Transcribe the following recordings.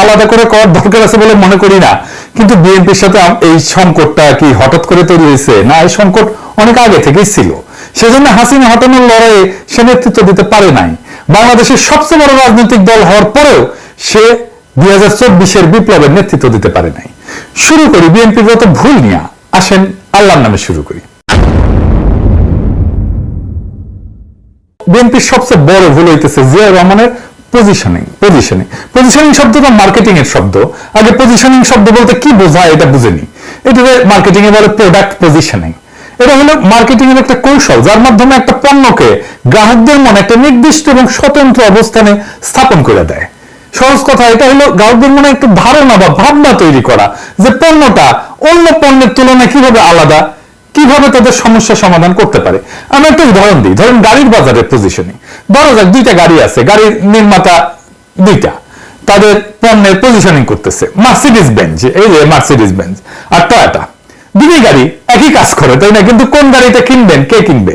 আলাদা করে করার দরকার আছে বলে মনে করি না। কিন্তু বিএনপির সাথে এই সংকটটা কি হঠাৎ করে তৈরি হয়েছে? না, এই সংকট অনেক আগে থেকেই ছিল। সেজন্য হাসিনা হটানোর লড়াইয়ে সে নেতৃত্ব দিতে পারে নাই। বাংলাদেশের সবচেয়ে বড় রাজনৈতিক দল হওয়ার পরেও সে দুই হাজার চব্বিশের বিপ্লবের নেতৃত্ব দিতে পারে নাই। শুরু করি, বিএনপির যত ভুল নিয়ে। আসেন, আল্লাহর নামে শুরু করি। বিএনপির সবচেয়ে বড় ভুল হইতেছে জিয়া রহমানের পজিশনিং পজিশনিং পজিশনিং শব্দটা মার্কেটিং এর শব্দ? আগে পজিশনিং শব্দ বলতে কি বোঝায় এটা বুঝেনি এটাকে মার্কেটিং এ বলে প্রোডাক্ট পজিশনিং এটা হলো মার্কেটিং এর একটা কৌশল, যার মাধ্যমে একটা পণ্যকে গ্রাহকদের মনে একটা নির্দিষ্ট এবং স্বতন্ত্র অবস্থানে স্থাপন করে দেয়। সহজ কথা, এটা হলো গ্রাহকদের মনে একটা ধারণা বা ভাবনা তৈরি করা যে পণ্যটা অন্য পণ্যের তুলনায় কীভাবে আলাদা। কীভাবে তাদের সমস্যা সমাধান করতে পারে? আমি একটা উদাহরণ দিই। ধরেন গাড়ির বাজারে পজিশনিং ধরো যাক দুইটা গাড়ি আছে, গাড়ির নির্মাতা দুইটা। তাদের পণ্যের পজিশনিং করতেছে। মার্সিডিজ বেঞ্চ এই যে মার্সিডিজ বেঞ্চ আর টয়োটা দুই গাড়ি একই কাজ করে, তাই না? কিন্তু কোন গাড়িটা কিনবেন, কে কিনবে?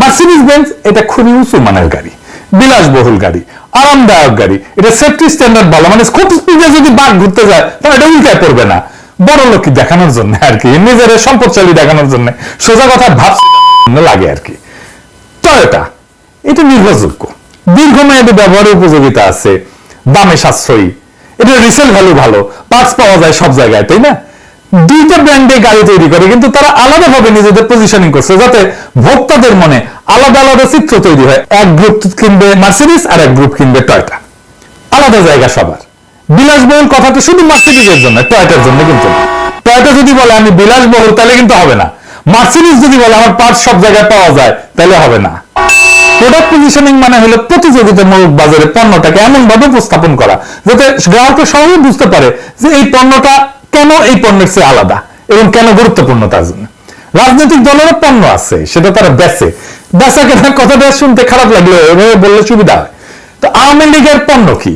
মার্সিডিজ বেঞ্চ এটা খুবই উঁচু মানের গাড়ি, বিলাসবহুল গাড়ি, আরামদায়ক গাড়ি। এটা সেফটি স্ট্যান্ডার্ড ভালো মানে খুব স্পিডে যদি বাঘ ঘুরতে যায়, তাহলে এটা উল্টায় পড়বে না। বড় লোক দেখানোর জন্য আর কি, নিজের সম্পদশালী দেখানোর জন্য। সোজা কথা ভাব জন্য লাগে আর কি। টয়োটা এটা নির্ভরযোগ্য। দীর্ঘমেয়াদী ব্যবহারের উপযোগিতা আছে, দামে সাশ্রয়ী। এটা রিসেল ভ্যালু ভালো পার্টস পাওয়া যায় সব জায়গায়, তাই না? দুইটা ব্র্যান্ডে গাড়ি তৈরি করে, কিন্তু তারা আলাদাভাবে নিজেদের পজিশনিং করছে, যাতে ভোক্তাদের মনে আলাদা আলাদা চিত্র তৈরি হয়। এক গ্রুপ কিনবে মার্সিডিস আর এক গ্রুপ কিনবে টয়টা আলাদা জায়গা সবার। বিলাসবহুল কথাটা শুধু মার্সিডিজের জন্য, টয়টার জন্য কিন্তু। টয়টা যদি বলে আমি বিলাসবহুল, তাহলে কিন্তু হবে না। মার্সিডিজ যদি বলে আমার পার্টস সব জায়গায় পাওয়া যায়, তাহলে হবে না। প্রোডাক্ট পজিশনিং মানে হলো প্রতিযোগিতামূলক বাজারে পণ্যটাকে এমন ভাবে উপস্থাপন করা, যাতে সহজে বুঝতে পারে যে এই পণ্যটা কেন এই পণ্যের চেয়ে আলাদা এবং কেন গুরুত্বপূর্ণ তার জন্য। রাজনৈতিক দলেরও পণ্য আছে, সেটা তারা বেচে। বেচা কেনার কথাটা শুনতে খারাপ লাগল, এভাবে বললে সুবিধা হয়। তো আওয়ামী লীগের পণ্য কি?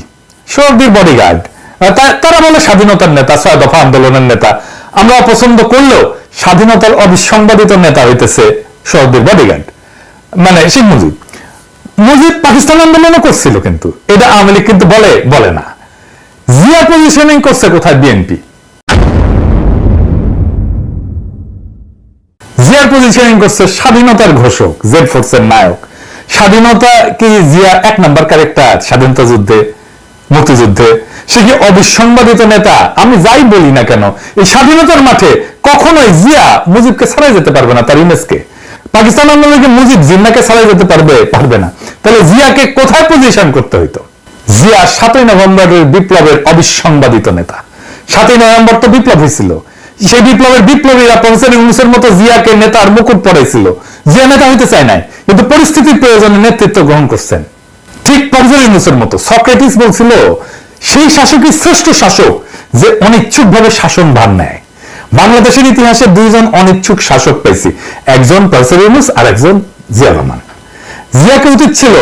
সর্দির বডিগার্ড তারা বলে স্বাধীনতার নেতা, ছয় দফা আন্দোলনের নেতা। আমরা অপছন্দ করলেও স্বাধীনতার অবিসংবাদিত নেতা হইতেছে সর্দির বডিগার্ড মানে শেখ মুজিব। মুজিব পাকিস্তান আন্দোলনও করছিল কিন্তু। এটা আওয়ামী লীগ কিন্তু বলে বলে না। জিয়া পজিশনিং করছে কোথায়? বিএনপি জিয়ার পজিশনিং করছে স্বাধীনতার ঘোষক জেড ফোর্সের নায়ক। স্বাধীনতা কি জিয়া এক নাম্বার ক্যারেক্টার স্বাধীনতা যুদ্ধে মুক্তিযুদ্ধে। সে কি অবিসংবাদিত নেতা? আমি যাই বলি না কেন। এই স্বাধীনতার মাঠে কখনোই জিয়া মুজিবকে ছাড়াই যেতে পারবে না, তার ইমেজকে। পাকিস্তান আন্দোলনে মুজিব জিন্নাকে ছাড়াই যেতে পারবে? পারবে না। তাহলে জিয়াকে কোথায় পজিশন করতে হইতো? জিয়া সাতই নভেম্বরের বিপ্লবের অবিসংবাদিত নেতা। সাতই নভেম্বর তো বিপ্লব হয়েছিল সেই বিপ্লবের বিপ্লবীরা প্রফেসর ইউনুসের মতো জিয়াকে নেতার মুকুট পড়াইছিল জিয়া নেতা হইতে চায় নাই, কিন্তু পরিস্থিতির প্রয়োজনে নেতৃত্ব গ্রহণ করছেন। ঠিক প্রফেসর মতো। সক্রেটিস বলছিল, সেই শাসকই শ্রেষ্ঠ শাসক যে অনিচ্ছুক ভাবে শাসন ভার নেয়। বাংলাদেশের ইতিহাসে দুইজন অনিচ্ছুক শাসক পেয়েছি, একজন পার্সেলিনুস আর একজন জিয়া রহমান। জিয়াকে উচিত ছিল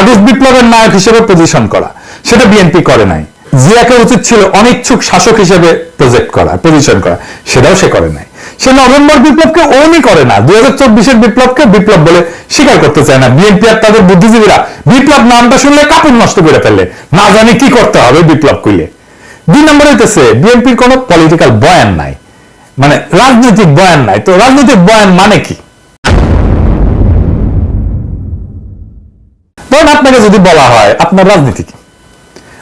আগস্ট বিপ্লবের নায়ক হিসেবে পজিশন করা। সেটা বিএনপি করে নাই। জিয়াকে উচিত ছিল অনিচ্ছুক শাসক হিসেবে প্রজেক্ট করা পজিশন করা। সেটাও সে করে নাই। সে নভেম্বর বিপ্লবকে ওনই করে না। দুই হাজার চব্বিশের বিপ্লবকে বিপ্লব বলে স্বীকার করতে চায় না। বিএনপি আর তাদের বুদ্ধিজীবীরা বিপ্লব নামটা শুনলে কাপড় নষ্ট করে ফেললে। না জানি কি করতে হবে বিপ্লব কইলে। দুই নম্বর হইতেছে, বিএনপির কোনো পলিটিক্যাল বয়ান নাই। মানে রাজনৈতিক বয়ান নাই। তো রাজনৈতিক বয়ান মানে কি? ধরুন আপনাকে যদি বলা হয়, আপনার রাজনীতি কি?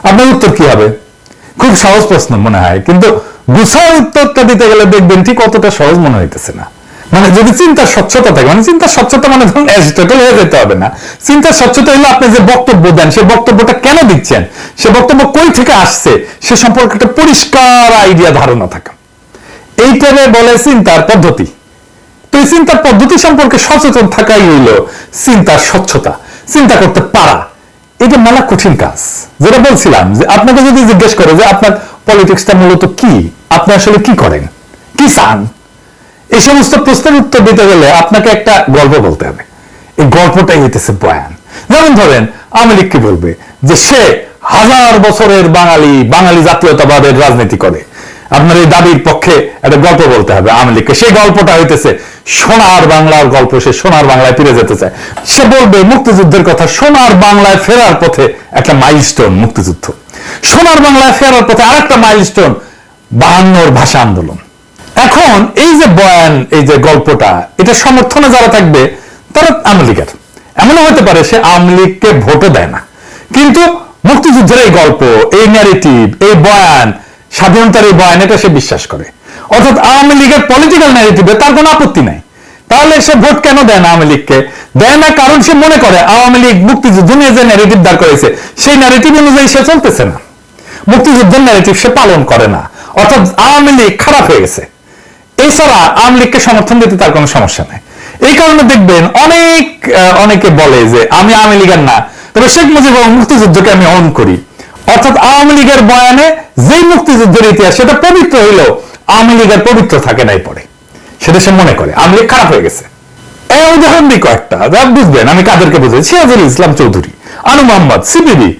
আপনার উত্তর কি হবে? খুব সহজ প্রশ্ন মনে হয়, কিন্তু গুছায় উত্তরটা দিতে গেলে দেখবেন ঠিক অতটা সহজ মনে হইতেছে না। মানে যদি চিন্তার স্বচ্ছতা থাকে মানে চিন্তার স্বচ্ছতা মানে ধরুন অ্যাজিটেটল হয়ে যেতে হবে না। চিন্তার স্বচ্ছতা হলো আপনি যে বক্তব্য দেন সেই বক্তব্যটা কেন দিচ্ছেন? সে বক্তব্য কই থেকে আসছে? সে সম্পর্কে একটা পরিষ্কার আইডিয়া, ধারণা থাকা। এইটারে বলে চিন্তার পদ্ধতি। তো এই চিন্তার পদ্ধতি সম্পর্কে সচেতন থাকাই হইল চিন্তার স্বচ্ছতা। চিন্তা করতে পারা। এটা মেলা কঠিন কাজ, যেটা বলছিলাম যে আপনাকে যদি জিজ্ঞেস করে যে আপনার পলিটিক্সটা মূলত কি, আপনি আসলে কি করেন, কি চান, এই সমস্ত প্রশ্নের উত্তর দিতে গেলে আপনাকে একটা গল্প বলতে হবে। এই গল্পটাই হইতেছে বয়ান। যেমন ধরেন, আওয়ামী কি বলবে? যে সে হাজার বছরের বাঙালি বাঙালি জাতীয়তাবাদের রাজনীতি করে। আপনার এই দাবির পক্ষে একটা গল্প বলতে হবে আওয়ামী সেই গল্পটা হইতেছে সোনার বাংলার গল্প সে সোনার বাংলায় ফিরে যেতে চায়। সে বলবে, মুক্তিযুদ্ধের কথা, সোনার বাংলায় ফেরার পথে একটা মাইলস্টোন মুক্তিযুদ্ধ। সোনার বাংলায় ফেরার পথে আরেকটা মাইলস্টোন বাহান্নর ভাষা আন্দোলন। এখন এই যে বয়ান, এই যে গল্পটা, এটা সমর্থনে যারা থাকবে, তারা আওয়ামী লীগের। এমনও হতে পারে সে আওয়ামী লীগকে ভোটও দেয় না। কিন্তু মুক্তিযুদ্ধের এই গল্প, এই ন্যারেটিভ এই বয়ান, স্বাধীনতার এই বয়ান, এটা সে বিশ্বাস করে। অর্থাৎ আওয়ামী লীগের পলিটিক্যাল ন্যারেটিভে তার কোনো আপত্তি নাই। তাহলে সে ভোট কেন দেয় না আওয়ামী লীগকে? দেয় না কারণ সে মনে করে আওয়ামী লীগ মুক্তিযুদ্ধ নিয়ে যে ন্যারেটিভ দাঁড় করেছে, সেই ন্যারেটিভ অনুযায়ী সে চলতেছে না। মুক্তিযুদ্ধের ন্যারেটিভ সে পালন করে না। অর্থাৎ আওয়ামী লীগ খারাপ হয়ে গেছে। এছাড়া আওয়ামী লীগকে সমর্থন দিতে তার কোনো সমস্যা নাই। এই কারণে দেখবেন অনেক অনেকে বলে যে আমি আওয়ামী লীগের না, তবে শেখ মুজিব মুক্তিযুদ্ধকে আমি অন করি। অর্থাৎ আওয়ামী লীগের বয়ানে যেই মুক্তিযুদ্ধের ইতিহাস, সেটা পবিত্র হইলেও আওয়ামী লীগের পবিত্র থাকে নাই পরে। সেটা সে মনে করে, আওয়ামী লীগ খারাপ হয়ে গেছে। এই উদাহরণ দিই কয়েকটা বুঝবেন, আমি কাদেরকে বুঝাই, সিরাজুল ইসলাম চৌধুরী, আনু মোহাম্মদ, সিপিবি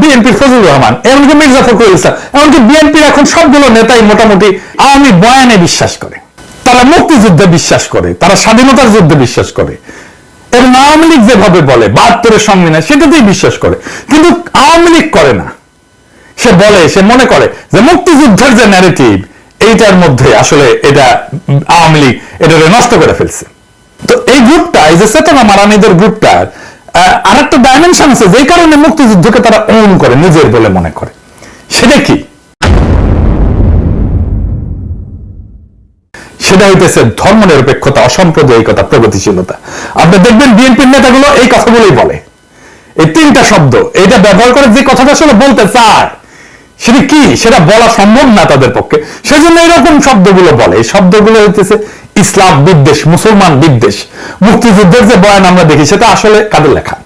বিএনপির ফজলুর রহমান, এমনকি মির্জা ফখরুল ইসলাম, এমনকি বিএনপির এখন সবগুলো নেতাই মোটামুটি আওয়ামী বয়ানে বিশ্বাস করে। তারা মুক্তিযুদ্ধে বিশ্বাস করে, তারা স্বাধীনতার যুদ্ধে বিশ্বাস করে। এবং আওয়ামী লীগ যেভাবে বলে, বাহাত্তরের সংবিধান সেটাতেই বিশ্বাস করে। কিন্তু আওয়ামী লীগ করে না। সে বলে, সে মনে করে যে মুক্তিযুদ্ধের যে ন্যারেটিভ এইটার মধ্যে আসলে এটা আওয়ামী লীগ এটা নষ্ট করে ফেলছে। তো এই গ্রুপটা, এই যে চেতনা মারানিদের গ্রুপটার আর একটা ডাইমেনশন আছে যেই কারণে মুক্তিযুদ্ধকে তারা ওন করে, নিজের বলে মনে করে। সেটা কি? সেটা হইতেছে ধর্ম নিরপেক্ষতা অসাম্প্রদায়িকতা, প্রগতিশীলতা। আপনি দেখবেন বিএনপির নেতাগুলো এই কথাগুলোই বলে। এই তিনটা শব্দ এটা ব্যবহার করে যে কথাটা আসলে বলতে চায় সেটা কি? সেটা বলা সম্ভব না তাদের পক্ষে। সেজন্য এরকম শব্দগুলো বলে। এই শব্দগুলো হইতেছে ইসলাম বিদ্বেষ, মুসলমান বিদ্বেষ। মুক্তিযুদ্ধের যে বয়ান আমরা দেখি, সেটা আসলে কাদের লেখা?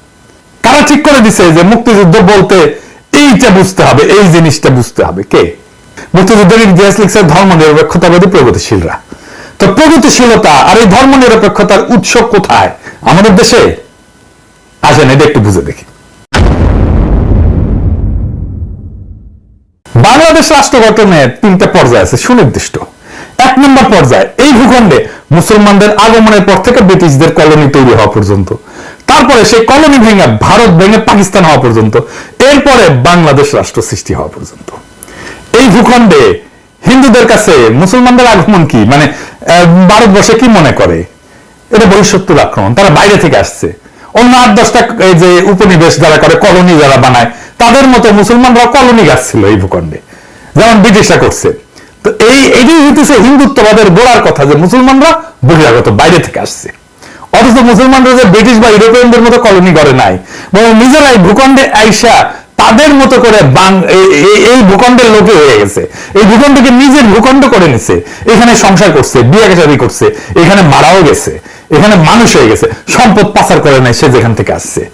কারা ঠিক করে দিছে যে মুক্তিযুদ্ধ বলতে এইটা বুঝতে হবে, এই জিনিসটা বুঝতে হবে? কে? মুক্তিযুদ্ধের ইতিহাস লিখছে ধর্ম নিরপেক্ষতাবাদী প্রগতিশীলরা। তো প্রগতিশীলতা আর এই ধর্ম নিরপেক্ষতার উৎস কোথায়? আমাদের দেশে? আসেন, এটা একটু বুঝে দেখি। বাংলাদেশ রাষ্ট্র গঠনের তিনটা পর্যায় আছে, সুনির্দিষ্ট। এক নম্বর পর্যায়, এই ভূখণ্ডে মুসলমানদের আগমনের পর থেকে ব্রিটিশদের কলোনি তৈরি হওয়া পর্যন্ত। তারপরে সেই কলোনি ভেঙে ভারত ভেঙে পাকিস্তান হওয়া পর্যন্ত। এরপরে বাংলাদেশ রাষ্ট্র সৃষ্টি হওয়া পর্যন্ত। এই ভূখণ্ডে হিন্দুদের কাছে মুসলমানদের আগমন কি? মানে ভারতবর্ষে কি মনে করে? এটা বহিঃশত্রুর আক্রমণ। তারা বাইরে থেকে আসছে। অন্য আট দশটা যে উপনিবেশ যারা করে, কলোনি যারা বানায়, তাদের মতো মুসলমানরা কলোনি গাছছিল এই ভূখণ্ডে। যেমন ব্রিটিশরা করছে। তো এই, এটাই হইতেছে হিন্দুত্ববাদের গোড়ার কথা যে মুসলমানরা বহিরাগত, বাইরে থেকে আসছে। অথচ মুসলমানরা যে ব্রিটিশ বা ইউরোপিয়ানদের মতো কলোনি করে নাই, বরং নিজেরাই ভূখণ্ডে আইসা তাদের মতো করে এই- ভূখণ্ডের লোকে হয়ে গেছে। এই ভূখণ্ডকে নিজের ভূখণ্ড করে নিছে। এখানে সংসার করছে, বিয়ে শাদী করছে, এখানে মারাও গেছে, এখানে মানুষ হয়ে গেছে, সম্পদ পাচার করে নাই সে যেখান থেকে আসছে।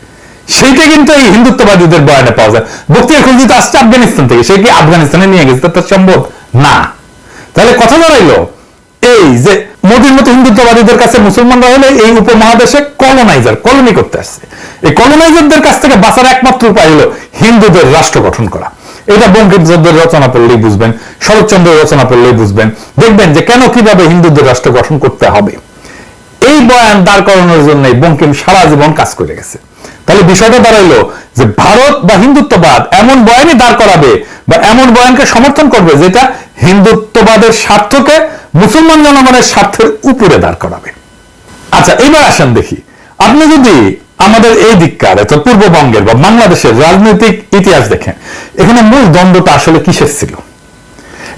সেইটা কিন্তু এই হিন্দুত্ববাদীদের বয়ানে পাওয়া যায়। বক্তিয়া খুলজি তো আসছে আফগানিস্তান থেকে, সে কি আফগানিস্তানে নিয়ে গেছে? তার সম্ভব না। তাহলে কথা দাঁড়াইলো, এই যে মোদীর মতো হিন্দুত্ববাদীদের কাছে মুসলমানরা হলে এই উপমহাদেশে কলোনাইজার, কলোনি করতে আসছে। এই কলোনাইজারদের কাছ থেকে বাঁচার একমাত্র উপায় হলো হিন্দুদের রাষ্ট্র গঠন করা। এটা বঙ্কিমচন্দ্রের রচনা পড়লেই বুঝবেন, শরৎচন্দ্রের রচনা পড়লেই বুঝবেন। দেখবেন যে কেন কীভাবে হিন্দুদের রাষ্ট্র গঠন করতে হবে। এই বয়ান দাঁড় করানোর জন্য বঙ্কিম সারা জীবন কাজ করে গেছে। তাহলে বিষয়টা দাঁড়াইলো যে ভারত বা হিন্দুত্ববাদ এমন বয়ানই দাঁড় করাবে বা এমন বয়ানকে সমর্থন করবে যেটা হিন্দুত্ববাদের স্বার্থকে মুসলমান জনগণের স্বার্থের উপরে দাঁড় করাবে। আচ্ছা এবার আসেন দেখি। আপনি যদি আমাদের এই দিককার অর্থাৎ পূর্ববঙ্গের বা বাংলাদেশের রাজনৈতিক ইতিহাস দেখেন, এখানে মূল দ্বন্দ্বটা আসলে কিসের ছিল?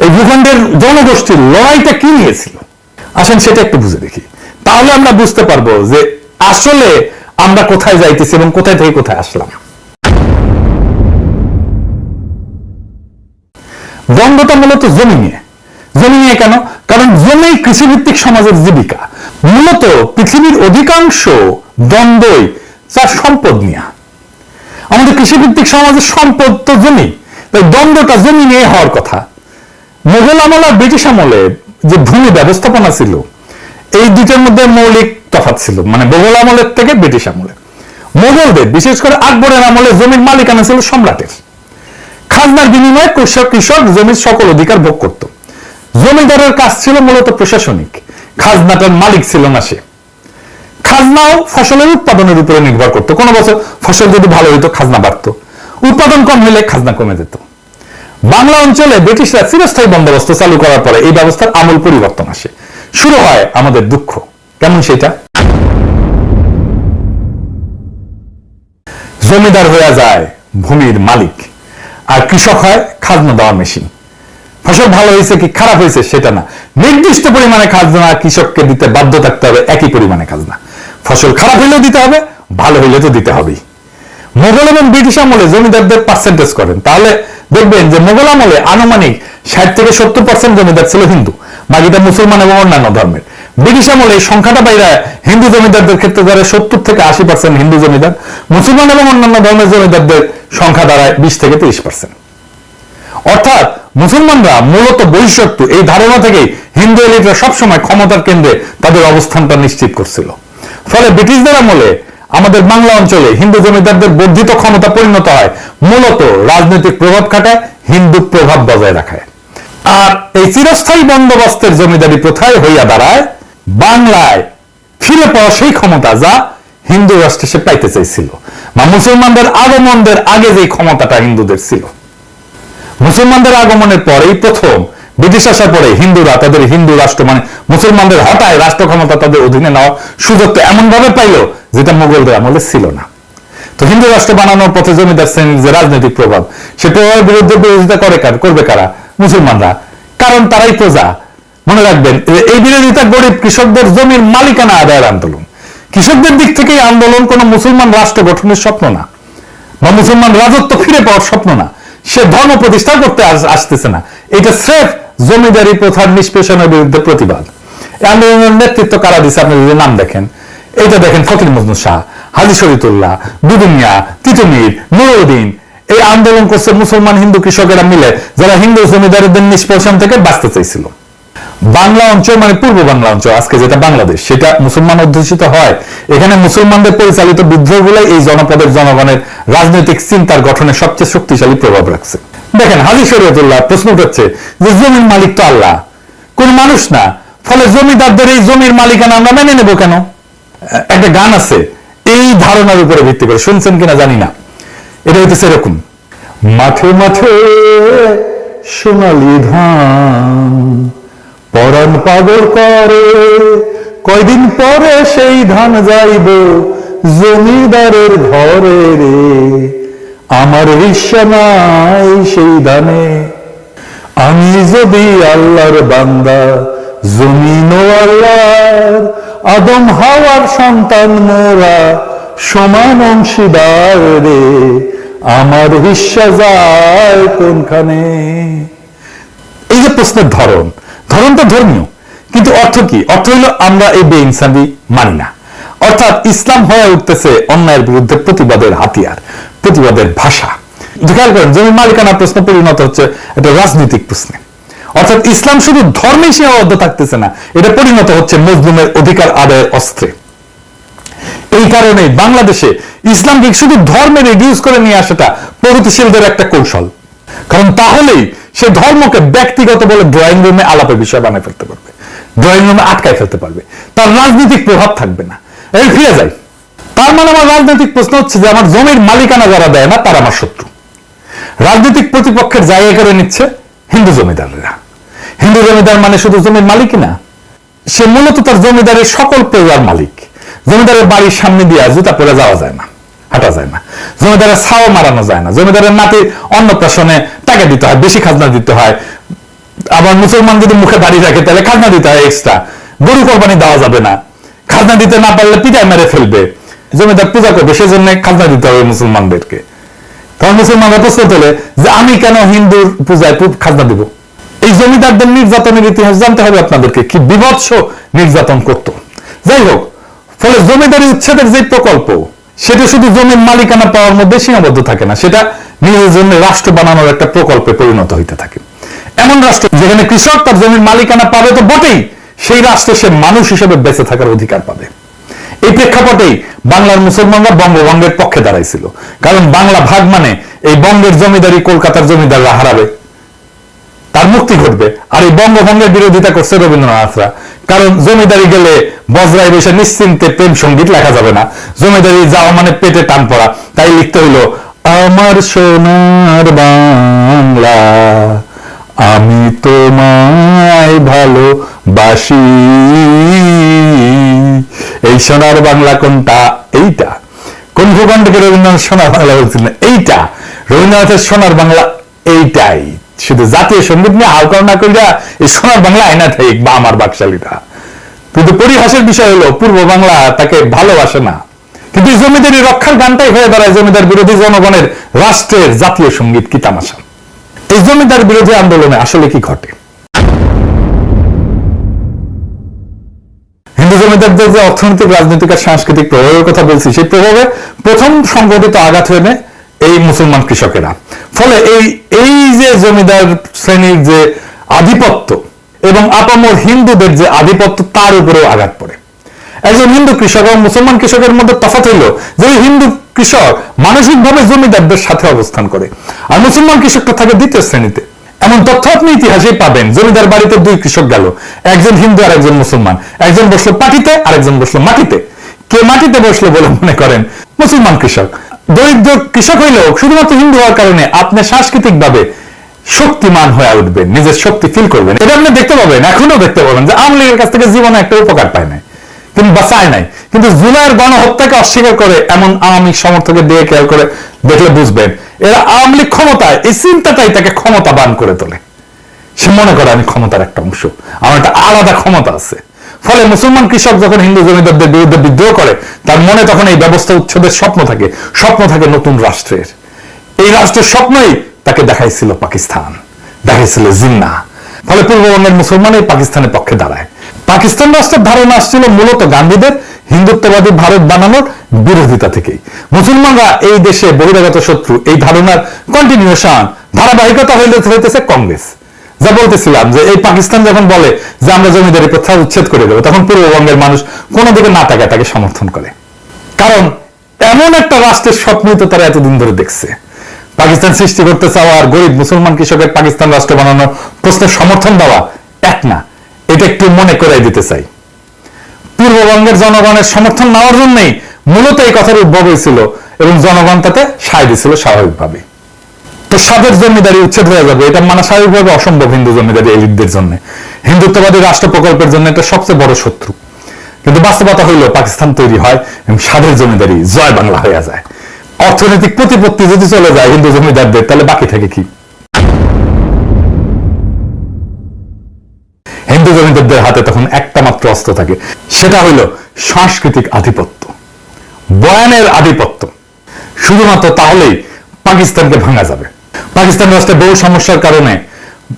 এই ভূখণ্ডের জনগোষ্ঠীর লড়াইটা কি নিয়েছিল? আসেন সেটা একটু বুঝে দেখি। তাহলে আমরা বুঝতে পারব যে আসলে আমরা কোথায় যাইতেছি এবং কোথায় থেকে কোথায় আসলাম? দ্বন্দ্বটা মূলত জমি নিয়ে কেন? কারণ জমি কৃষিভিত্তিক সমাজের জীবিকা। মূলত পৃথিবীর অধিকাংশ দ্বন্দ্বই তার সম্পদ নিয়ে। আমাদের কৃষিভিত্তিক সমাজের সম্পদ তো জমি, তাই দ্বন্দ্বটা জমি নিয়ে হওয়ার কথা। মোগল আমল ব্রিটিশ আমলে যে ভূমি ব্যবস্থাপনা ছিল, এই দুটোর মধ্যে মৌলিক তফাৎ ছিল মানে মোগল আমলের থেকে ব্রিটিশ আমলে মোগলদের, বিশেষ করে আকবরের আমলে জমির মালিকানা ছিল সম্রাটের। খাজনার বিনিময়ে কৃষক কৃষক জমির সকল অধিকার ভোগ করত। জমিদারের কাজ ছিল মূলত প্রশাসনিক, খাজনাটার মালিক ছিল না সে। খাজনাও ফসলের উৎপাদনের উপরে নির্ভর করত। কোনো বছর ফসল যদি ভালো হইতো, খাজনা বাড়তো। উৎপাদন কম হলে খাজনা কমে যেত। বাংলা অঞ্চলে ব্রিটিশরা চিরস্থায়ী বন্দোবস্ত চালু করার পরে এই ব্যবস্থার আমূল পরিবর্তন আসে। শুরু হয় আমাদের দুঃখ। কেমন সেটা? জমিদার হয়ে যায় ভূমির মালিক, আর কৃষক হয় খাজনা দেওয়ার মেশিন ফসল ভালো হয়েছে কি খারাপ হয়েছে সেটা না। নির্দিষ্ট পরিমাণে খাজনা কৃষককে দিতে বাধ্য থাকতে হবে, একই পরিমাণে খাজনা। ফসল খারাপ হইলেও দিতে হবে, ভালো হইলে তো দিতে হবেই। মোগল এবং ব্রিটিশ আমলে জমিদারদের পার্সেন্টেজ করেন। তাহলে দেখবেন যে মোগল আমলে আনুমানিক ষাট থেকে সত্তর পার্সেন্ট জমিদার ছিল হিন্দু, বাকিটা মুসলমান এবং অন্যান্য ধর্মের। ব্রিটিশ আমলে এই সংখ্যাটা বাইরে হিন্দু জমিদারদের ক্ষেত্রে দাঁড়ায় সত্তর থেকে আশি পার্সেন্ট হিন্দু জমিদার, মুসলমান এবং অন্যান্য ধর্মের জমিদারদের সংখ্যা দাঁড়ায় বিশ থেকে তিরিশ পার্সেন্ট অর্থাৎ মুসলমানরা মূলত বহিঃশত্রু, এই ধারণা থেকেই হিন্দু এলিটরা সবসময় ক্ষমতার কেন্দ্রে তাদের অবস্থানটা নিশ্চিত করছিল। ফলে ব্রিটিশদের আমলে আমাদের বাংলা অঞ্চলে হিন্দু জমিদারদের বর্ধিত ক্ষমতা পরিণত হয়, মূলত রাজনৈতিক প্রভাব খাটায়, হিন্দু প্রভাব বজায় রাখায়। আর এই চিরস্থায়ী বন্দোবস্তের জমিদারি প্রথায় হইয়া দাঁড়ায় বাংলায় ফিরে পাওয়া সেই ক্ষমতা যা হিন্দু রাষ্ট্রে সে পাইতে চাইছিল। বা মুসলমানদের আগমনদের আগে যে ক্ষমতাটা হিন্দুদের ছিল। মুসলমানদের আগমনের পরেই প্রথম ব্রিটিশ আসার পরে হিন্দুরা তাদের হিন্দু রাষ্ট্র মানে মুসলমানদের হটায় রাষ্ট্র ক্ষমতা তাদের অধীনে নেওয়ার সুযোগ তো এমন ভাবে পাইল যেটা মুঘলদের আমলে ছিল না। তো হিন্দু রাষ্ট্র বানানোর পথে জমিদার শ্রেণির যে রাজনৈতিক প্রভাব, সে প্রভাবের বিরুদ্ধে বিরোধিতা করে কার করবে কারা? মুসলমানরা। কারণ তারাই প্রজা। মনে রাখবেন এই বিরোধিতা গরিব কৃষকদের জমির মালিকানা আদায়ের আন্দোলন। কৃষকদের দিক থেকে আন্দোলন কোন মুসলমান রাষ্ট্র গঠনের স্বপ্ন না, বা মুসলমান রাজত্ব ফিরে পাওয়ার স্বপ্ন না। সে ধর্ম প্রতিষ্ঠা করতে আসতেছে না। এটা স্রেফ জমিদারি প্রথার নিষ্পেষণের বিরুদ্ধে প্রতিবাদ। আন্দোলনের নেতৃত্ব কারা দিচ্ছে আপনি যদি নাম দেখেন। এটা দেখেন ফকির মজনু শাহ, হাজি শরীতুল্লাহ দুদুমিয়া তিতুমির নুরুদ্দিন। এই আন্দোলন করছে মুসলমান হিন্দু কৃষকেরা মিলে, যারা হিন্দু জমিদারদের নিষ্পেষণ থেকে বাঁচতে চাইছিল। বাংলা অঞ্চল মানে পূর্ব বাংলা অঞ্চল, আজকে যেটা বাংলাদেশ, সেটা মুসলমান অধ্যুষিত হয়। এখানে মুসলমানদের পরিচালিত বিদ্রোহগুলাই এই জনপদের জনগণের রাজনৈতিক চিন্তার গঠনে সবচেয়ে শক্তিশালী প্রভাব রাখছে। দেখেন হাজি শরীয়তুল্লাহ প্রশ্ন করছে যে, জমির মালিক তো আল্লাহ। কোন মানুষ না। ফলে জমিদারদের এই জমির মালিকানা আমরা মেনে নেব কেন? একটা গান আছে, এই ধারণার উপরে ভিত্তি করে। শুনছেন কিনা জানি না। এটা হইতেছে এরকম, মাঠে মাঠে সোনালি ধান পরাণ পাগল করে। কয়দিন পরে সেই ধান যাইব জমিদারের ঘরে রে। আমার ঈর্ষা নাই সেই ধানে। আমি যদি আল্লাহর বান্দা জমিন আল্লাহর, আদম হাওয়ার সন্তান মোরা সমান অংশীদার রে। আমার হিস্সা যায় কোনখানে? এই যে প্রশ্নের ধরন ধরনটা ধর্মীয়, কিন্তু অর্থ কি? অর্থ হলো আমরা এই বেইনসানি মানি না। অর্থাৎ ইসলাম হয়ে উঠতেছে অন্যায়ের বিরুদ্ধে প্রতিবাদের হাতিয়ার, প্রতিবাদের ভাষা। খেয়াল করেন, জমি মালিকানা প্রশ্ন পরিণত হচ্ছে একটা রাজনৈতিক প্রশ্নে। অর্থাৎ ইসলাম শুধু ধর্মে সীমাবদ্ধ থাকতেছে না, এটা পরিণত হচ্ছে মজলুমের অধিকার আদায়ের অস্ত্রে। এই কারণে বাংলাদেশে ইসলামকে শুধু ধর্মে রিডিউস করে নিয়ে আসাটা প্রগতিশীলদের একটা কৌশল। কারণ তাহলেই সে ধর্মকে ব্যক্তিগত বলে ড্রয়িং রুমে আলাপের বিষয় বানায় ফেলতে পারবে। ড্রয়িং রুমে আটকায় ফেলতে পারবে। তার রাজনৈতিক প্রভাব থাকবে না। এই ফিরে যাই। তার মানে আমার রাজনৈতিক প্রশ্ন হচ্ছে যে আমার জমির মালিকানা যারা দেয় না, তারা আমার শত্রু। রাজনৈতিক প্রতিপক্ষের জায়গা করে নিচ্ছে হিন্দু জমিদাররা। হিন্দু জমিদার মানে শুধু জমির মালিকই না, সে মূলত তার জমিদারের সকল প্রজার মালিক। জমিদারের বাড়ির সামনে দিয়ে জুতা পরে যাওয়া যায় না। হাঁটা যায় না। জমিদারের ছাও মারানো যায় না। জমিদারের নাতি অন্নপ্রাশনে টাকা দিতে হয়, বেশি খাজনা দিতে হয়। আবার মুসলমান যদি মুখে দাঁড়িয়ে রাখে, তাহলে খাজনা দিতে হয় এক্সট্রা গরু কোরবানি দেওয়া যাবে না। খাজনা দিতে না পারলে পিটায় মেরে ফেলবে। জমিদার পূজা করবে, সেজন্য খাজনা দিতে হবে মুসলমানদেরকে। তখন মুসলমানরা প্রশ্ন তোলে যে আমি কেন হিন্দুর পূজায় খাজনা দিব? এই জমিদারদের নির্যাতনের ইতিহাস জানতে হবে আপনাদেরকে, কি বিভৎস নির্যাতন করত। যাই হোক, ফলে জমিদারি উচ্ছেদের যে প্রকল্প সেটা শুধু জমির মালিকানা পাওয়ার মধ্যে সীমাবদ্ধ থাকে না, সেটা নিজের জন্য রাষ্ট্র বানানোর একটা প্রকল্পে পরিণত হইতে থাকে। এমন রাষ্ট্র যেখানে কৃষক তার জমির মালিকানা পাবে তো বটেই, সেই রাষ্ট্রে সে মানুষ হিসেবে বেঁচে থাকার অধিকার পাবে। এই প্রেক্ষাপটেই বাংলার মুসলমানরা বঙ্গভঙ্গের পক্ষে দাঁড়াইছিল। কারণ বাংলা ভাগ মানে এই বঙ্গের জমিদারি কলকাতার জমিদাররা হারাবে, তার মুক্তি ঘটবে। আর এই বঙ্গভঙ্গের বিরোধিতা করছে রবীন্দ্রনাথরা। কারণ জমিদারি গেলে বজরায় বসে নিশ্চিন্তে প্রেম সংগীত লেখা যাবে না। জমিদারি যাওয়া মানে পেটে টান পড়া। তাই লিখতে হইল, আমার সোনার বাংলা, আমি তোমায় ভালোবাসি। এই সোনার বাংলা কোনটা? এইটা। কোন ভূখণ্ডকে রবীন্দ্রনাথ সোনার বাংলা বলছিলেন? এইটা। রবীন্দ্রনাথের সোনার বাংলা এইটাই। শুধু জাতীয় সংগীত নিয়ে হালকা না করিয়া এই সোনার বাংলা আয়না ঠিক বা আমার বাকশালীটা কিন্তু পরিহাসের বিষয় হলো, পূর্ব বাংলা তাকে ভালোবাসে না। কিন্তু জমিদারি রক্ষার গানটাই হয়ে দাঁড়ায় জমিদার বিরোধী জনগণের রাষ্ট্রের জাতীয় সংগীত কি তামাশা? এই জমিদার বিরোধী আন্দোলনে আসলে কি ঘটে? হিন্দু জমিদারদের যে অর্থনৈতিক, রাজনৈতিক আর সাংস্কৃতিক প্রভাবের কথা বলছি, সেই প্রভাবে প্রথম সংগঠিত আঘাত হয়ে নেয় এই মুসলমান কৃষকেরা। ফলে এই এই যে জমিদার শ্রেণির যে আধিপত্য এবং আপামর হিন্দুদের যে আধিপত্য, তার উপরেও আঘাত পড়ে। একজন হিন্দু কৃষক এবং মুসলমান কৃষকের মধ্যে তফাৎ হইল যে হিন্দু কৃষক মানসিকভাবে জমিদারদের সাথে অবস্থান করে আর মুসলমান কৃষকটা থাকে দ্বিতীয় শ্রেণীতে। এমন তথ্য আপনি ইতিহাসে পাবেন, জমিদার বাড়িতে দুই কৃষক গেল, একজন হিন্দু আর একজন মুসলমান। একজন বসল পাটিতে আর একজন বসল মাটিতে। কে মাটিতে বসল বলে মনে করেন মুসলমান কৃষক? দরিদ্র কৃষক হইলেও শুধুমাত্র হিন্দু হওয়ার কারণে আপনি সাংস্কৃতিক ভাবে শক্তিমান হয়ে উঠবেন, নিজের শক্তি ফিল করবেন। এটা আপনি দেখতে পাবেন এখনও দেখতে পাবেন যে আওয়ামী লীগের কাছ থেকে জীবনে একটা উপকার পায় নাই, কিন্তু বাঁচায় নাই। কিন্তু জুলাইয়ের গণহত্যাকে অস্বীকার করে এমন আওয়ামী সমর্থকের দিয়ে খেয়াল করে দেখলে বুঝবেন, এরা আওয়ামী লীগ ক্ষমতায়, এই চিন্তাটাই তাকে ক্ষমতাবান করে তোলে। সে মনে করে আমি ক্ষমতার একটা অংশ, আমার একটা আলাদা ক্ষমতা আছে। ফলে মুসলমান কৃষক যখন হিন্দু জমিদারদের বিরুদ্ধে বিদ্রোহ করে, তার মনে তখন এই ব্যবস্থা উচ্ছেদের স্বপ্ন থাকে। স্বপ্ন থাকে নতুন রাষ্ট্রের। এই রাষ্ট্রের স্বপ্নই তাকে দেখাইছিল পাকিস্তান, দেখাইছিল জিন্না। ফলে পূর্ববঙ্গের মুসলমান এই পাকিস্তানের পক্ষে দাঁড়ায়। পাকিস্তান রাষ্ট্রের ধারণা আসছিল মূলত গান্ধীদের হিন্দুত্ববাদী ভারত বানানোর বিরোধিতা থেকেই। মুসলমানরা এই দেশে বহিরাগত শত্রু, এই ধারণার কন্টিনিউশন ধারাবাহিকতা হইলে হইতেছে কংগ্রেস। যা বলতেছিলাম যে এই পাকিস্তান যখন বলে যে আমরা জমিদারি প্রথা উচ্ছেদ করে দেবো, তখন পূর্ববঙ্গের মানুষ কোনো দিকে না তাকায় তাকে সমর্থন করে। কারণ এমন একটা রাষ্ট্রের স্বপ্নই তো তারা এতদিন ধরে দেখছে। পাকিস্তান সৃষ্টি করতে চাওয়া আর গরিব মুসলমান কৃষকের পাকিস্তান রাষ্ট্র বানানোর প্রশ্নের সমর্থন দেওয়া এক না, এটা একটু মনে করাই দিতে চাই। পূর্ববঙ্গের জনগণের সমর্থন নেওয়ার জন্যই মূলত এই কথার উদ্ভব হয়েছিল এবং জনগণ তাতে সায় দিয়েছিল স্বাভাবিকভাবে। তো সাদের জমিদারি উচ্ছেদ হয়ে যাবে, এটা মানা স্বাভাবিকভাবে অসম্ভব হিন্দু জমিদারি এলিটদের জন্য। হিন্দুত্ববাদী রাষ্ট্র প্রকল্পের জন্য এটা সবচেয়ে বড় শত্রু। কিন্তু বাস্তবতা হইল পাকিস্তান তৈরি হয় এবং সাদের জমিদারি জয় বাংলা হয়ে যায়। অর্থনৈতিক প্রতিপত্তি যদি চলে যায় হিন্দু জমিদারদের, তাহলে বাকি থাকে কি? হিন্দু জমিদারদের হাতে তখন একটা মাত্র অস্ত্র থাকে, সেটা হইল সাংস্কৃতিক আধিপত্য। বয়ানের আধিপত্য। শুধুমাত্র তাহলেই পাকিস্তানকে ভাঙা যাবে। পাকিস্তান রাষ্ট্রে বহু সমস্যার কারণে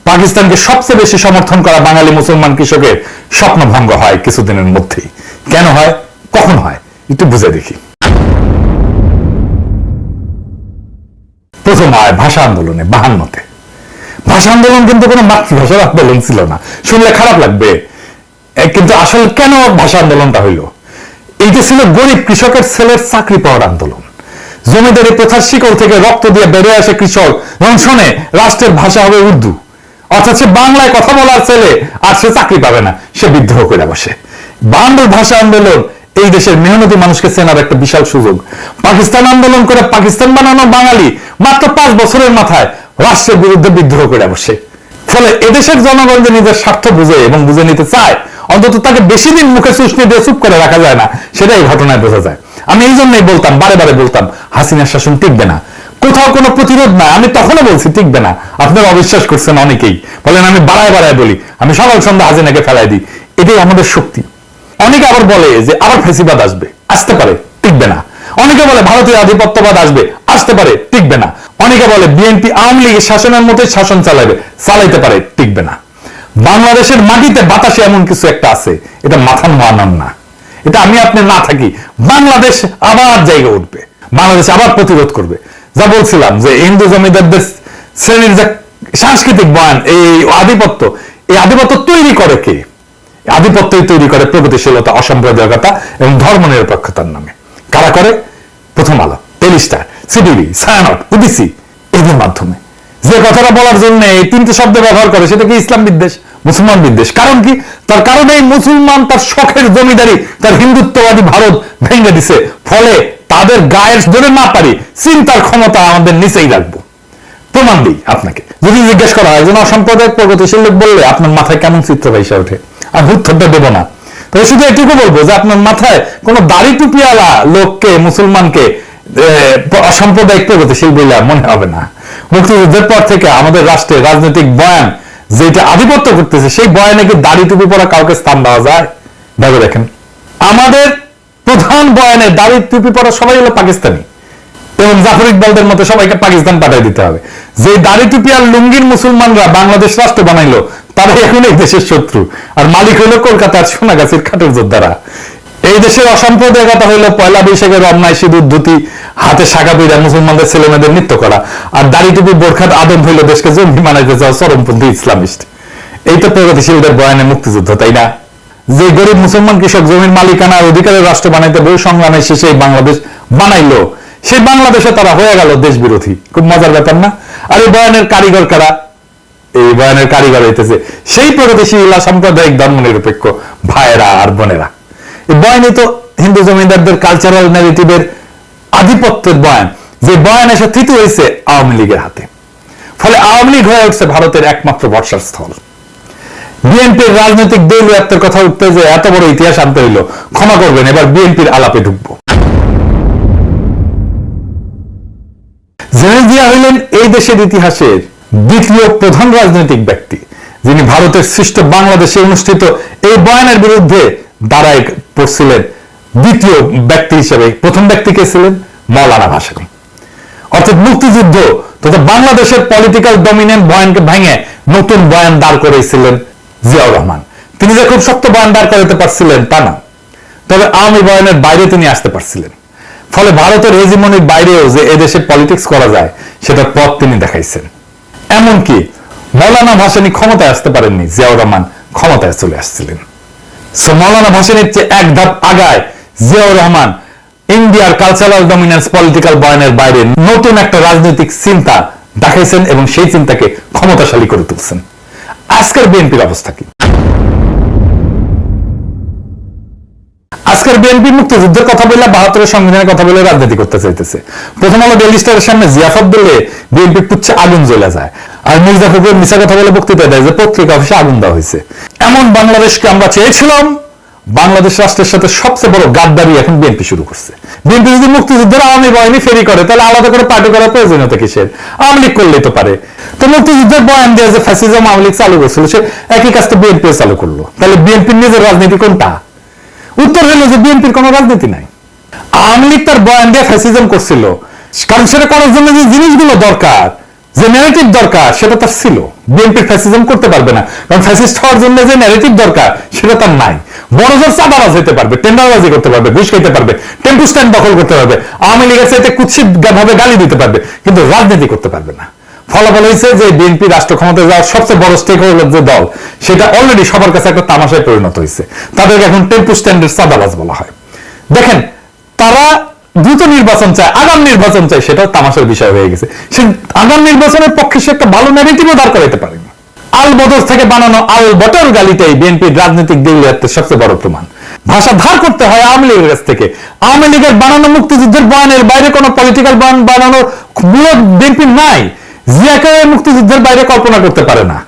পাকিস্তানকে সবচেয়ে বেশি সমর্থন করা বাঙালি মুসলমান কৃষকের স্বপ্নভঙ্গ হয় কিছুদিনের মধ্যেই। কেন হয়? কখন হয়? একটু বুঝে দেখি। প্রথম হয় ভাষা আন্দোলনে, বাহান্নতে। ভাষা আন্দোলন কিন্তু কোনো মাতৃভাষার আন্দোলন ছিল না। শুনলে খারাপ লাগবে। কিন্তু আসলে কেন ভাষা আন্দোলনটা হইল? এইটা ছিল গরিব কৃষকের ছেলের চাকরি পাওয়ার আন্দোলন। জমিদারি প্রথার শিকড় থেকে রক্ত দিয়ে বেড়ে আসে কৃষক। যখন শোনে, রাষ্ট্রের ভাষা হবে উর্দু। অর্থাৎ সে বাংলায় কথা বলার ছেলে আর সে চাকরি পাবে না, সে বিদ্রোহ করে বসে। বাংলার ভাষা আন্দোলন, এই দেশের মেহনতি মানুষকে চেনার একটা বিশাল সুযোগ। পাকিস্তান আন্দোলন করে পাকিস্তান বানানো বাঙালি মাত্র পাঁচ বছরের মাথায় রাষ্ট্রের বিরুদ্ধে বিদ্রোহ করে বসে। ফলে এদেশের জনগণ যে নিজের স্বার্থ বুঝে এবং বুঝে নিতে চায় অন্তত তাকে বেশি দিন মুখে শুষ্নি দিয়ে চুপ করে রাখা যায় না। সেটা এই ঘটনায় বোঝা যায়। আমি এই জন্যই বলতাম, বারে বারে বলতাম, হাসিনার শাসন টিকবে না। কোথাও কোনো প্রতিরোধ না আমি তখনও বলছি, টিকবে না। আপনারা অবিশ্বাস করছেন অনেকেই। বলেন, আমি বাড়ায় বাড়ায় বলি, আমি সকাল সন্ধ্যা হাসিনাকে ফেলাই দিই। এটাই আমাদের শক্তি। অনেকে আবার বলে যে, আবার ফেসিবাদ আসবে। আসতে পারে, টিকবে না। অনেকে বলে, ভারতীয় আধিপত্যবাদ আসবে। আসতে পারে, টিকবে না। অনেকে বলে, বিএনপি আওয়ামী লীগের শাসনের মতোই শাসন চালাবে। চালাইতে পারে, টিকবে না। বাংলাদেশের মাটিতে বাতাসে এমন কিছু একটা আছে, এটা মাথার মানান না। এটা আমি আপনি না থাকি, বাংলাদেশ আবার জায়গা উঠবে, বাংলাদেশ আবার প্রতিরোধ করবে। যা বলছিলাম যে হিন্দু জমিদারদের শ্রেণির যে সাংস্কৃতিক বয়ান, এই আধিপত্য এই আধিপত্য তৈরি করে কে? আধিপত্যই তৈরি করে প্রগতিশীলতা, অসাম্প্রদায়িকতা এবং ধর্ম নিরপেক্ষতার নামে। কারা করে? প্রথম আলো টেলিস্টার সিটিভি সায়ানট ওবিসি এদের মাধ্যমে। যে কথাটা বলার জন্য এই তিনটে শব্দ ব্যবহার করে, সেটা কি ইসলাম বিদ্বেষ? মুসলমান বিদ্বেষ। কারণ কি? তার কারণে মুসলমান তার শখের জমিদারি, তার হিন্দুত্ববাদী ভারত ভেঙে দিছে। ফলে তাদের গায়ের ধরে না পারি, চিন্তার ক্ষমতা আমাদের নিচেই রাখব। প্রমাণ দিই আপনাকে। যদি জিজ্ঞেস করা হয়, একজন অসাম্প্রদায়িক প্রগতিশীল লোক বললে, আপনার মাথায় কেমন চিত্র ভেসে ওঠে? আমি উত্তরটা দেবো না। তবে শুধু এটুকু বলব যে, আপনার মাথায় কোনো দাড়ি টুপিওয়ালা লোককে, মুসলমানকে আহ, অসাম্প্রদায়িক প্রগতিশীল বলে মনে হবে না। মুক্তিযুদ্ধের পর থেকে আমাদের রাষ্ট্রে রাজনৈতিক বয়ান যেটা আধিপত্য করতেছে সেই বয়ানে কি দাড়ি টুপি পরা কাউকে স্থান দেওয়া যায়? দেখো দেখেন। আমাদের প্রধান বয়ানে দাড়ি টুপি পরা সবাই হলো পাকিস্তানি। এবং জাফর ইকবালদের মতো সবাইকে পাকিস্তান পাঠিয়ে দিতে হবে। যে দাড়ি টুপি আর লুঙ্গির মুসলমানরা বাংলাদেশ রাষ্ট্র বানাইলো তারা এখন এই দেশের শত্রু। আর মালিক হইল কলকাতার সোনাগাছির খাটের যোদ্ধারা। এই দেশের অসাম্প্রদায়িকতা হইল পয়লা বৈশাখের রমনায় সিঁদুর, ধুতি, হাতে শাখা পিড়া, মুসলমানদের ছেলে মেয়েদের নৃত্য করা, আর দাড়ি টুপি, বোরখাত আদম হইল দেশকে জঙ্গি মানাইতে যাওয়া চরমপন্থী ইসলামিস্ট। এই তো প্রগতিশীলদের বয়ানে মুক্তিযুদ্ধ, তাই না? যে গরিব মুসলমান কৃষক জমির মালিকানা অধিকারের রাষ্ট্র বানাইতে বহু সংগ্রামের শেষে বাংলাদেশ বানাইলো। সেই বাংলাদেশে তারা হয়ে গেল দেশ বিরোধী খুব মজার ব্যাপার না? আর এই বয়ানের কারিগর কারা? এই বয়ানের কারিগর হইতেছে সেই প্রগতিশীল সাম্প্রদায়িক ধর্ম নিরপেক্ষ ভাইয়েরা আর বোনেরা। বয়ানই তো হিন্দু জমিদারদের কালচারাল ন্যারেটিভের আধিপত্যের বয়ান। যে বয়ান এসে তৃতীয় হয়েছে আওয়ামী লীগের হাতে। ফলে আওয়ামী লীগ হয়ে উঠছে ভারতের একমাত্র বর্ষার স্থল। বিএনপির রাজনৈতিক দলীয়ত্বের কথা উঠতে যে এত বড় ইতিহাস আনতে হইল, ক্ষমা করবেন, এবার বিএনপির আলাপে ঢুকবো। জেনে জিয়া হইলেন এই দেশের ইতিহাসের দ্বিতীয় প্রধান রাজনৈতিক ব্যক্তি, যিনি ভারতের সৃষ্ট বাংলাদেশে অনুষ্ঠিত এই বয়ানের বিরুদ্ধে দাঁড়ায় পড়ছিলেন দ্বিতীয় ব্যক্তি হিসেবে, প্রথম ব্যক্তি কে ছিলেন? মৌলানা ভাসানী। অর্থাৎ মুক্তিযুদ্ধ তথা বাংলাদেশের পলিটিক্যাল ডমিনেন্ট বয়ানকে ভেঙে নতুন বয়ান দাঁড় করেছিলেন জিয়াউর রহমান। তিনি যে খুব শক্ত বয়ান দাঁড় করাতে পারছিলেন তা না। তবে আওয়ামী বয়ানের বাইরে তিনি আসতে পারছিলেন। ফলে ভারতের হেজিমনির বাইরেও যে এদেশে পলিটিক্স করা যায়, সেটার পথ তিনি দেখাইছেন। এমনকি মৌলানা ভাসানী ক্ষমতায় আসতে পারেননি, জিয়াউর রহমান ক্ষমতায় চলে আসছিলেন। সো মৌলানা ভাসানীর চেয়ে এক ধাপ আগায়, জিয়াউর রহমান, ইন্ডিয়ার কালচারাল ডমিনেন্স পলিটিক্যাল বয়ানের বাইরে নতুন একটা রাজনৈতিক চিন্তা দেখাইছেন এবং সেই চিন্তাকে ক্ষমতাশালী করে তুলছেন। আজকের বিএনপির অবস্থা কি? আজকের বিএনপি মুক্তিযুদ্ধের কথা বলে বাহাত্তরের সংবিধানের কথা বলে রাজনীতি করতে চাইতেছে। প্রথম আলো সামনে জিয়াফত বিএনপি পুচ্ছে আগুন জ্বলে যায়। আর মির্জা মিশা কথা বলে বক্তৃতা দেয় যে পত্রিকা অফিসে আগুন দেওয়া হয়েছে। এমন বাংলাদেশকে আমরা চেয়েছিলাম, বাংলাদেশ রাষ্ট্রের সাথে সবচেয়ে বড় গাদ্দারি এখন বিএনপি শুরু করছে। বিএনপি যদি মুক্তিযুদ্ধের আওয়ামী বাহিনী ফেরি করে, তাহলে আলাদা করে পার্টি করার প্রয়োজনীয়তা কিসের? আওয়ামী লীগ করলেই তো পারে। তো মুক্তিযুদ্ধের বয়ান দিয়ে যে ফ্যাসিজম আওয়ামী লীগ চালু করছিল, সে একই কাজটা বিএনপি চালু করল। তাহলে বিএনপির নিজের রাজনীতি কোনটা? উত্তর হলো যে বিএনপির কোনো রাজনীতি নাই। আওয়ামী লীগ তার বয়ান দিয়ে ফ্যাসিজম করছিল। কারণ সেটা করার জন্য যে জিনিসগুলো দরকার, যে ন্যারেটিভ দরকার, সেটা তার ছিল। বিএনপির ফ্যাসিজম করতে পারবে না। কারণ ফ্যাসিস্ট হওয়ার জন্য যে ন্যারেটিভ দরকার, সেটা তার নাই। বড় জোর চাঁদাবাজ হতে পারবে, টেন্ডারবাজি করতে পারবে, ঘুষ খেতে পারবে, টেম্পু স্ট্যান্ড দখল করতে পারবে। আওয়ামী লীগের সাথে কুৎসিত ভাবে গালি দিতে পারবে, কিন্তু রাজনীতি করতে পারবে না। ফলাফল হয়েছে যে বিএনপি রাষ্ট্র ক্ষমতায় যাওয়ার সবচেয়ে বড় স্টেক হোল্ডার যে দল, সেটা অলরেডি সবার কাছে একটা তামাশায় পরিণত হয়েছে। তাদেরকে এখন টেম্পু স্ট্যান্ডের সাদাবাজ বলা হয়। দেখেন, তারা দ্রুত নির্বাচন চায়, আগাম নির্বাচন চায়, সেটাও তামাশার বিষয় হয়ে গেছে। সে আগাম নির্বাচনের পক্ষে সে একটা ভালো ন্যারেটিভও দাঁড় করাইতে পারেনি আল বদর থেকে বানানো আল বটর গালিটাই বিএনপির রাজনৈতিক দেউলিয়াত্বের সবচেয়ে বড় প্রমাণ। ভাষা ধার করতে হয় আওয়ামী লীগের কাছ থেকে। আওয়ামী লীগের বানানো মুক্তিযুদ্ধের বয়ানের বাইরে কোনো পলিটিক্যাল বয়ান বানানোর মূলত বিএনপির নাই। জিয়াকে মুক্তিযুদ্ধের বাইরে কল্পনা করতে পারে না।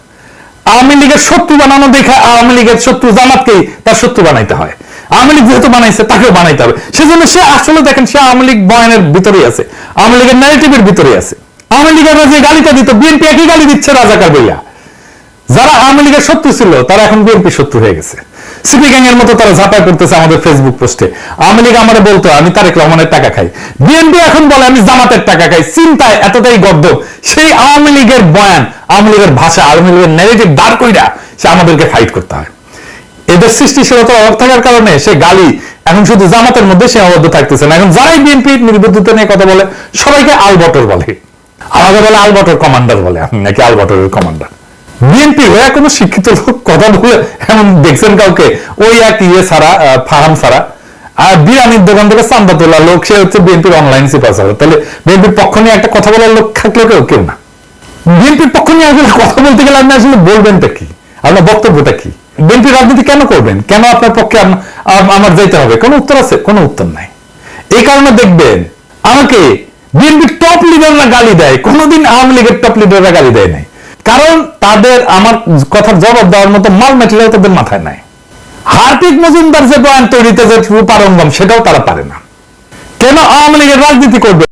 আওয়ামী লীগের শত্রু বানানো দেখে আওয়ামী লীগের শত্রু জামাতকেই তার শত্রু বানাইতে হয়। আওয়ামী লীগ যেহেতু বানাইছে, তাকেও বানাইতে হবে। সেজন্য সে আসলে দেখেন, সে আওয়ামী লীগ বয়ানের ভিতরেই আছে। আওয়ামী লীগের ন্যারেটিভের ভিতরেই আছে। আওয়ামী লীগের যে গালিটা দিত বিএনপি একই গালি দিচ্ছে রাজাকার বইয়া যারা আওয়ামী লীগের শত্রু ছিল, তারা এখন বিএনপি শত্রু হয়ে গেছে। সিপি গ্যাং এর মতো তারা ঝাঁপাই করতেছে আমাদের ফেসবুক পোস্টে আওয়ামী লীগ আমার বলতো, আমি তারেক রহমানের টাকা খাই। বিএনপি এখন বলে, আমি জামাতের টাকা খাই। চিন্তায় এতটাই গদ্য, সেই আওয়ামী লীগের বয়ান, আওয়ামী লীগের ভাষা, আওয়ামী লীগের নেগেটিভ দাঁড় কইরা সে আমাদেরকে ফাইট করতে হয়। এদের সৃষ্টিশীলতার অভাব থাকার কারণে সে গালি, এখন শুধু জামাতের মধ্যে সে সীমাবদ্ধ থাকতেছে না। এখন যারাই বিএনপি নির্বুদ্ধিতা নিয়ে কথা বলে, সবাইকে আলবটর বলে। আমাকে বলে আলবটর কমান্ডার বলে আমি নাকি আলবটরের কমান্ডার বিএনপি হয়ে কোনো শিক্ষিত লোক কথা বলে এমন দেখছেন কাউকে? ওই এক ইয়ে আহ, ফাহাম ছাড়া আর বিরিয়ানির দোকান থেকে চান্দা তোলা লোক সে হচ্ছে বিএনপির অনলাইন সিপাসার তাহলে বিএনপির পক্ষ নিয়ে একটা কথা বলার লোক থাকলে কেউ কেউ না। বিএনপির পক্ষ নিয়ে আসলে কথা বলতে গেলে আপনি আসলে বলবেনটা কি? আপনার বক্তব্যটা কি? বিএনপি রাজনীতি কেন করবেন? কেন আপনার পক্ষে আম- আম- আমার যেতে হবে? কোনো উত্তর আছে? কোনো উত্তর নাই। এই কারণে দেখবেন আমাকে বিএনপির টপ লিডাররা গালি দেয়। কোনোদিন আওয়ামী লীগের টপ লিডাররা গালি দেয় নাই। কারণ তাদের আমার কথার জবাব দেওয়ার মতো মাল ম্যাটেরিয়াল তাদের মাথায় নাই। হার্দিক মজুমদার যে বয়ান তৈরিতে যে পারঙ্গম সেটাও তারা পারে না। কেন আওয়ামী লীগের রাজনীতি করবে?